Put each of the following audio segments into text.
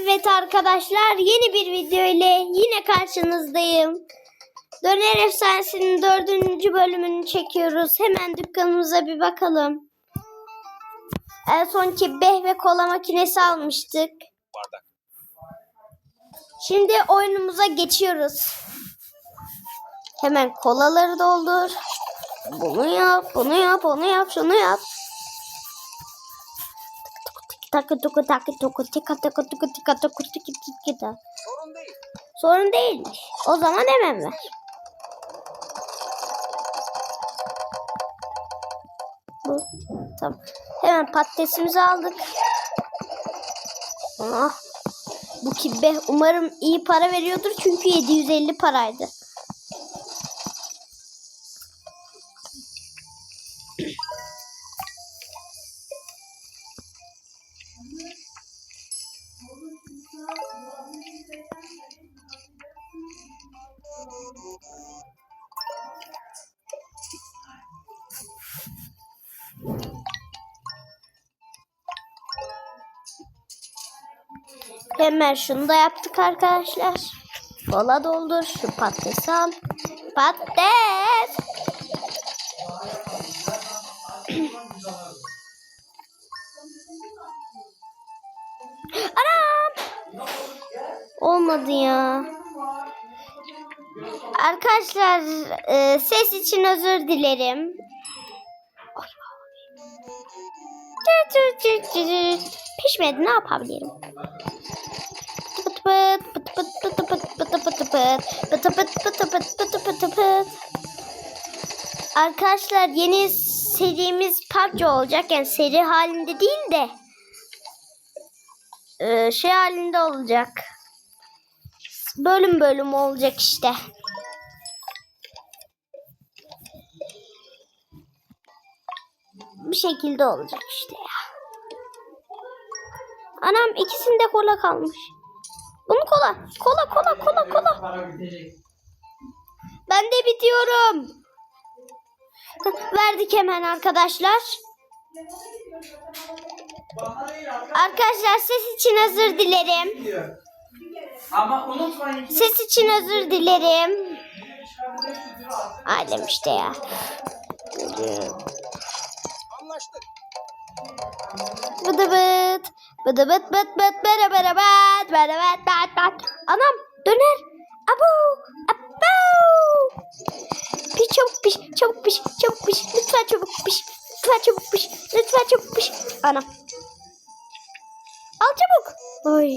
Evet arkadaşlar yeni bir video ile yine karşınızdayım. Döner Efsanesi'nin dördüncü bölümünü çekiyoruz. Hemen dükkanımıza bir bakalım. En sonki beh ve kola makinesi almıştık. bardak. Şimdi oyunumuza geçiyoruz. Hemen kolaları doldur. Bunu yap, bunu yap, onu yap, şunu yap. Takı tuku takı tuku tika takı tuku tika tuku tiki tiki da. Sorun değil. Sorun değilmiş. O zaman hemen ver. Bu. Tamam. Hemen patatesimizi aldık. Ah. Bu kibbe umarım iyi para veriyordur çünkü 750 paraydı. Hemen şunu da yaptık arkadaşlar. Kola doldur. Şu patatesi al. Patates. Anam. Olmadı ya. Arkadaşlar e, ses için özür dilerim. Pişmedi ne yapabilirim? Pıt pıt pıt pıt pıt pıt pıt pıt pıt pıt pıt pıt pıt. Arkadaşlar yeni serimiz PUBG olacak. Yani seri halinde değil de e, şey halinde olacak. Bölüm bölüm olacak işte. Bir şekilde olacak işte ya. Anam ikisinde kola kalmış. Bunu kola. Kola kola kola kola. Ben de bitiyorum. Verdik hemen arkadaşlar. Arkadaşlar ses için özür dilerim. Ama unutmayın Ses için özür dilerim. Ailem işte ya. Anlaştık. Bıdı bıt. Bıdı bıt bıt bıt bıdı bıdı bıt. Bıdı bıt bıt bıt. Anam döner. Abu. Abu. Piş çabuk piş. Çabuk piş. Çabuk piş. Lütfen çabuk piş. Lütfen çabuk piş. Lütfen çabuk piş. Anam. Al çabuk. Oy.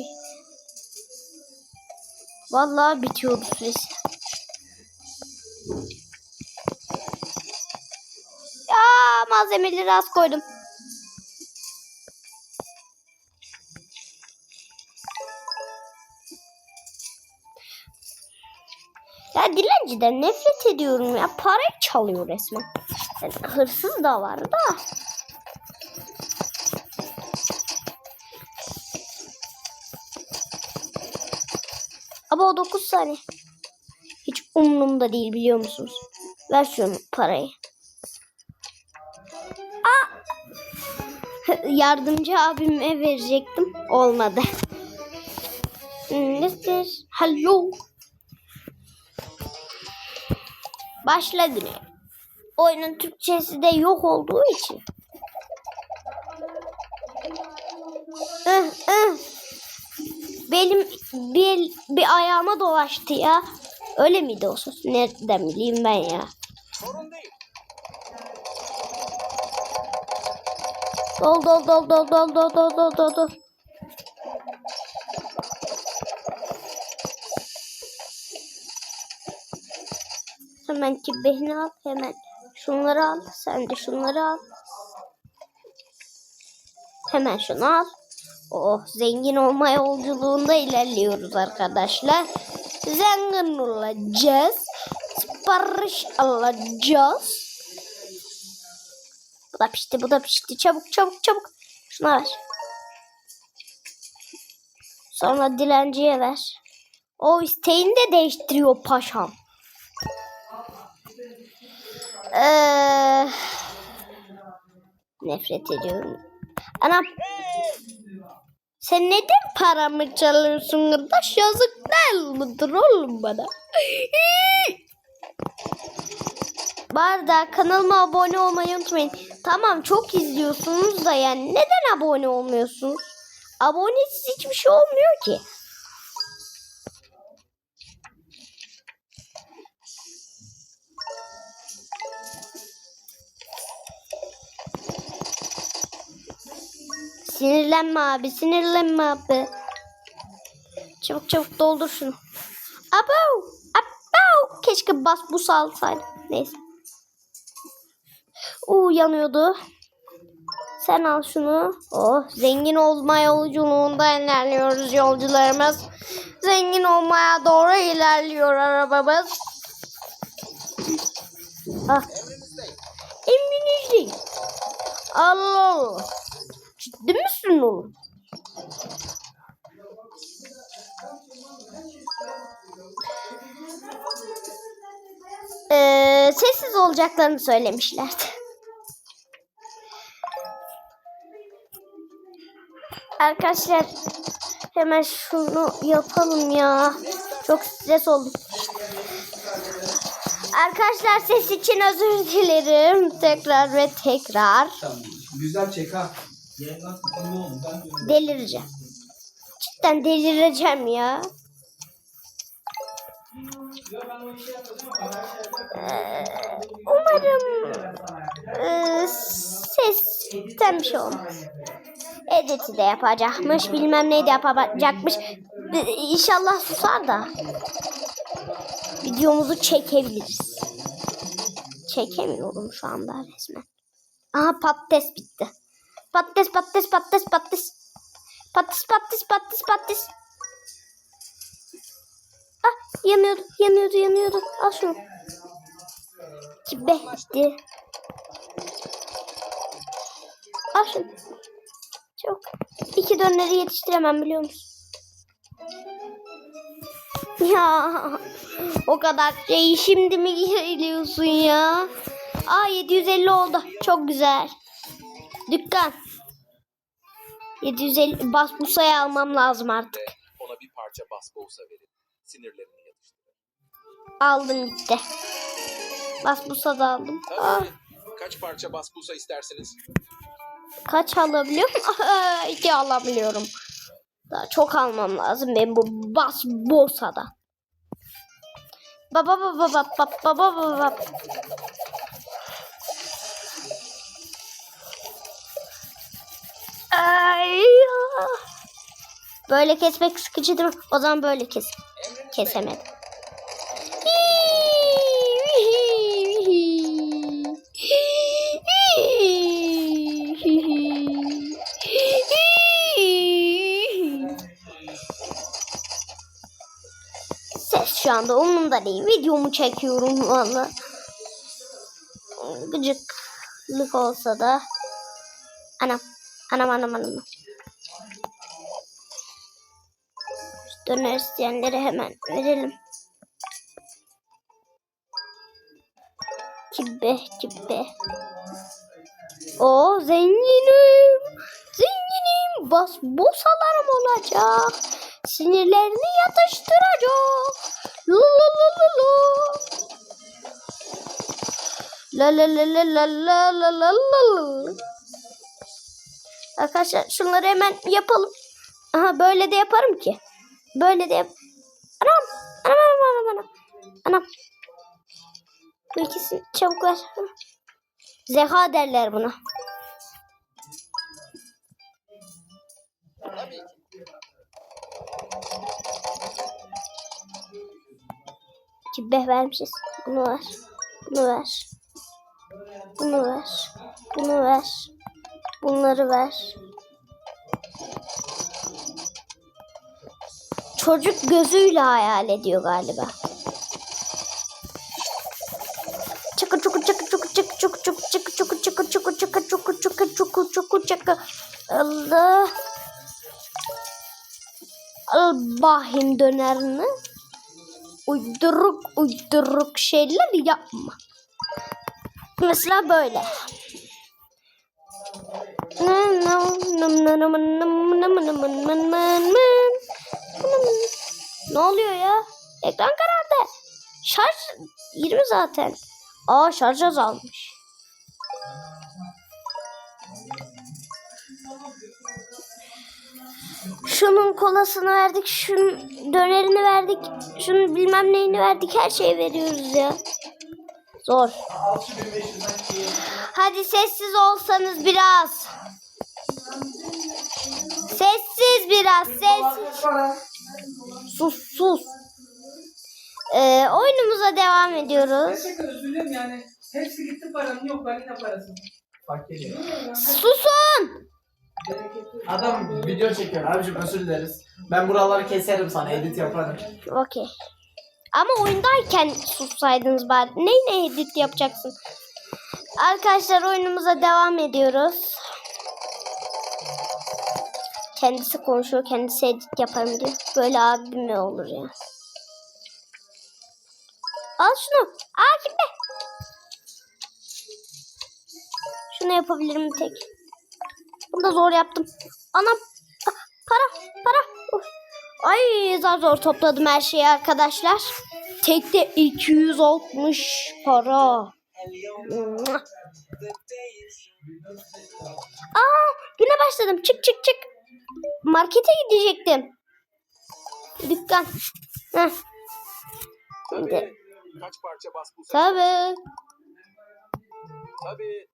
Vallahi bitiyordu süresi. Ya malzemeleri az koydum. Dilenciden nefret ediyorum ya. Parayı çalıyor resmen. Yani hırsız da var da. Ama o 9 saniye. Hiç umurumda değil biliyor musunuz? Ver şunu parayı. Aa! Yardımcı abime verecektim. Olmadı. Nedir? Hello. Başla güne. Oyunun Türkçesi de yok olduğu için. Ih, ih. Benim bir, bir ayağıma dolaştı ya. Öyle miydi o sos? Nereden bileyim ben ya. Sorun değil. Dol dol dol dol dol dol dol dol dol Hemen kibbehini al. Hemen şunları al. Sen de şunları al. Hemen şunu al. Oh zengin olma yolculuğunda ilerliyoruz arkadaşlar. Zengin olacağız. Sipariş alacağız. Bu da pişti, bu da pişti. Çabuk, çabuk, çabuk. Şuna ver. Sonra dilenciye ver. O isteğini de değiştiriyor paşam. Nefret ediyorum. Anam. Sen neden paramı çalıyorsun kardeş? Yazık değil midir oğlum bana? Bu arada kanalıma abone olmayı unutmayın. Tamam çok izliyorsunuz da yani neden abone olmuyorsunuz? Abonesiz hiçbir şey olmuyor ki. Sinirlenme abi, sinirlenme abi. Çabuk çabuk doldur şunu. Abo, abo. Keşke bas bu salsaydı. Neyse. Uuu yanıyordu. Sen al şunu. Oh, zengin olma yolculuğunda ilerliyoruz yolcularımız. Zengin olmaya doğru ilerliyor arabamız. Ah, emrinizdeyim. Allah Allah. Ciddi misin oğlum? Ee, sessiz olacaklarını söylemişlerdi. Arkadaşlar hemen şunu yapalım ya. Çok stres oldum. Arkadaşlar ses için özür dilerim. Tekrar ve tekrar. Tamam. Güzel çek ha. Delireceğim. Cidden delireceğim ya. Ee, umarım e, sesten bir şey olmaz. Edit'i de yapacakmış. Bilmem ne de yapacakmış. E, İnşallah susar da. Videomuzu çekebiliriz. Çekemiyorum şu anda resmen. Aha patates bitti. Patates patates patates patates. Patates patates patates patates. Ah yanıyordu yanıyordu yanıyordu. Al şunu. Kibe bitti. Al şunu. Çok. İki döneri yetiştiremem biliyor musun? Ya o kadar şeyi şimdi mi geliyorsun ya? Aa 750 oldu. Çok güzel. Dükkan. 750 bas bu sayı almam lazım artık. Ona bir parça basbousa verin. Sinirlerini yatıştırın. Aldım gitti. Bas bu da aldım. Ah, Kaç parça basbousa isterseniz? kaç alabiliyorum? Ah, İki alabiliyorum. Daha çok almam lazım ben bu bas bosada. Baba baba baba baba baba Ay ya. Böyle kesmek sıkıcı değil mi? O zaman böyle kes. Kesemedim. Ses şu anda umurumda değil. Videomu çekiyorum valla. Gıcıklık olsa da. Anam. Anam anam anam. Döner isteyenlere hemen verelim. Kibbe kibbe. O zenginim. Zenginim. Bas bosalarım olacak. Sinirlerini yatıştıracak. La la la la. La la la la la la la la la la. Arkadaşlar şunları hemen yapalım. Aha böyle de yaparım ki. Böyle de yap. Anam. Anam anam anam anam. Anam. Bu ikisini çabuk ver. Zeka derler buna. Tabii ki. Cibbe vermişiz. Bunu ver. Bunu ver. Bunu ver. Bunu ver. Bunları ver. Çocuk gözüyle hayal ediyor galiba. Çıkı çıkı çıkı çıkı çıkı çıkı çıkı çıkı çıkı çıkı çıkı çıkı çıkı çıkı çıkı çıkı çıkı Allah. Al dönerini. Uyduruk uyduruk şeyler yapma. Mesela böyle. Ne oluyor ya? Ekran karardı. Şarj 20 zaten. Aa şarj azalmış. Şunun kolasını verdik, şunun dönerini verdik, şunun bilmem neyini verdik, her şeyi veriyoruz ya. Zor. Hadi sessiz olsanız biraz. Sessiz biraz, sessiz. Sus, sus. Ee, oyunumuza devam ediyoruz. Gerçekten özür dilerim yani. Hepsi gitti paranın yok ben yine parasını. Fark ediyor. Susun. Adam video çekiyor abicim özür dileriz. Ben buraları keserim sana edit yaparım. Okey. Ama oyundayken sussaydınız bari. Neyle edit yapacaksın? Arkadaşlar oyunumuza devam ediyoruz. Kendisi konuşuyor, kendisi edit yaparım diyor. Böyle abi mi olur ya? Al şunu. Akif be. Şunu yapabilirim tek. Bunu da zor yaptım. Anam. Para, para. Uf. Ay zar zor topladım her şeyi arkadaşlar. Tekte 260 para. Aa güne başladım. Çık çık çık. Markete gidecektim. Dükkan. Heh. Şimdi. Tabii. Kaç parça basbousa? Tabii. Tabii.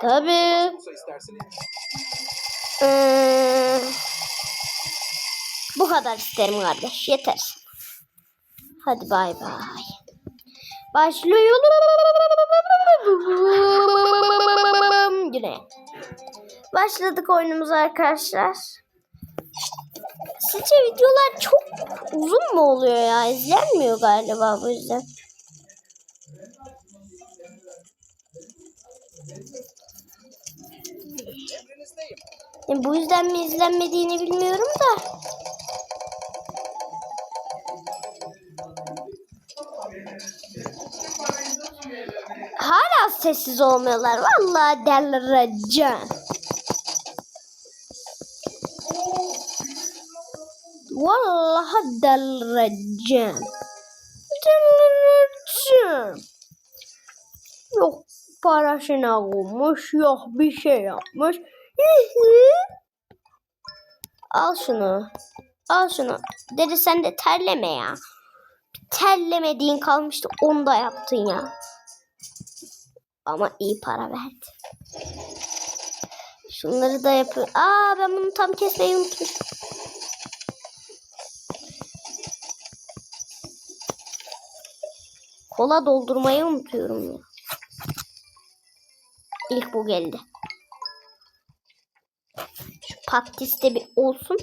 Tabii. İstersiniz. Ee, bu kadar isterim kardeş. Yeter. Hadi bay bay. Başlıyorum. Yine. Başladık oyunumuza arkadaşlar. Sizce videolar çok uzun mu oluyor ya? İzlenmiyor galiba bu yüzden. Yani bu yüzden mi izlenmediğini bilmiyorum da. Hala sessiz olmuyorlar. Vallahi delireceğim. Vallahi delireceğim. Delireceğim. Yok parasına olmuş, yok bir şey yapmış. Al şunu. Al şunu. Dedi sen de terleme ya. Terlemediğin kalmıştı. Onu da yaptın ya. Ama iyi para verdi. Şunları da yapıyorum. Aa ben bunu tam kesmeyi unutmuşum. Kola doldurmayı unutuyorum ya. İlk bu geldi. Şu patates de bir olsun.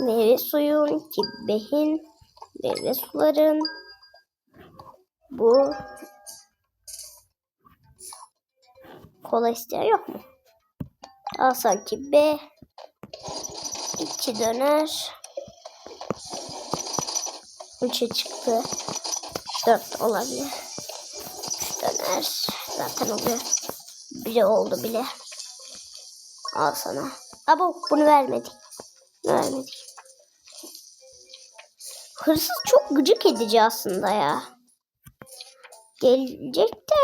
Meyve suyun, kibbehin, meyve suların. Bu. Kola isteyen yok mu? Al sanki B. İki döner. Üçe çıktı. Dört olabilir. Üç döner. Zaten oluyor. Biri oldu bile. Al sana. Abo bunu vermedik. Vermedik. Hırsız çok gıcık edici aslında ya. Gelecek de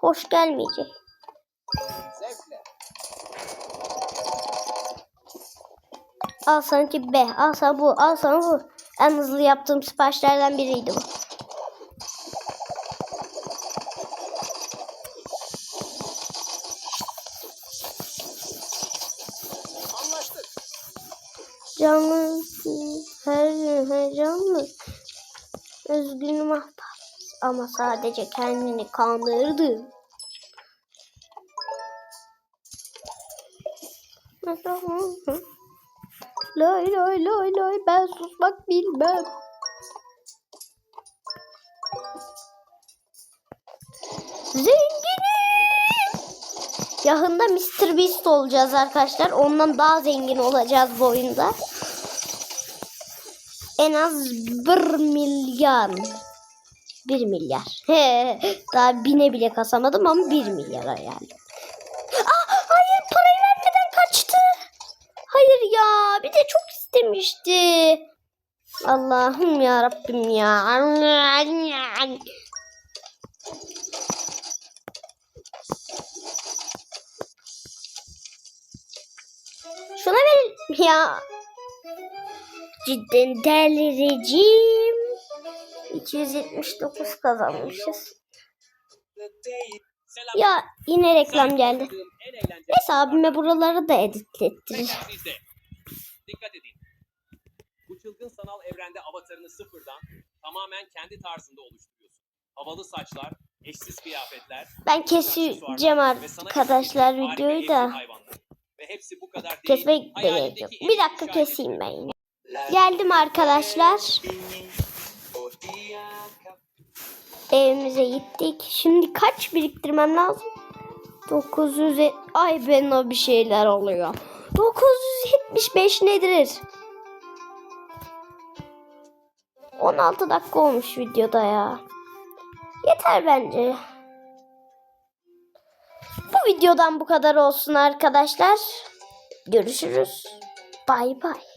hoş gelmeyecek. Al sanki B, al sana bu, al sana bu. En hızlı yaptığım siparişlerden biriydi bu. Canlı, her gün heyecanlı. Üzgünüm ahbap. Ama sadece kendini kandırdı. Lay lay lay lay ben susmak bilmem. Zenginim. Yakında Mr. Beast olacağız arkadaşlar. Ondan daha zengin olacağız bu oyunda. En az 1 milyar. 1 milyar. Daha bine bile kasamadım ama 1 milyara yani. Aa, hayır parayı vermeden kaçtı. Hayır ya bir de çok istemişti. Allah'ım ya Rabbim ya. Ya. Cidden delireceğim. 279 kazanmışız. Ya yine reklam geldi. Neyse abime buraları da editlettirir. Dikkat edin. Bu çılgın sanal evrende avatarını sıfırdan tamamen kendi tarzında oluşturuyorsun. Havalı saçlar, eşsiz kıyafetler, Ben keseceğim arkadaşlar videoyu da. Ve hepsi bu kadar değil. Kesmek de gerek yok. Bir dakika keseyim ben yine. Geldim arkadaşlar. Evimize gittik. Şimdi kaç biriktirmem lazım? 900 e- Ay ben o bir şeyler oluyor. 975 nedir? 16 dakika olmuş videoda ya. Yeter bence. Videodan bu kadar olsun arkadaşlar. Görüşürüz. Bay bay.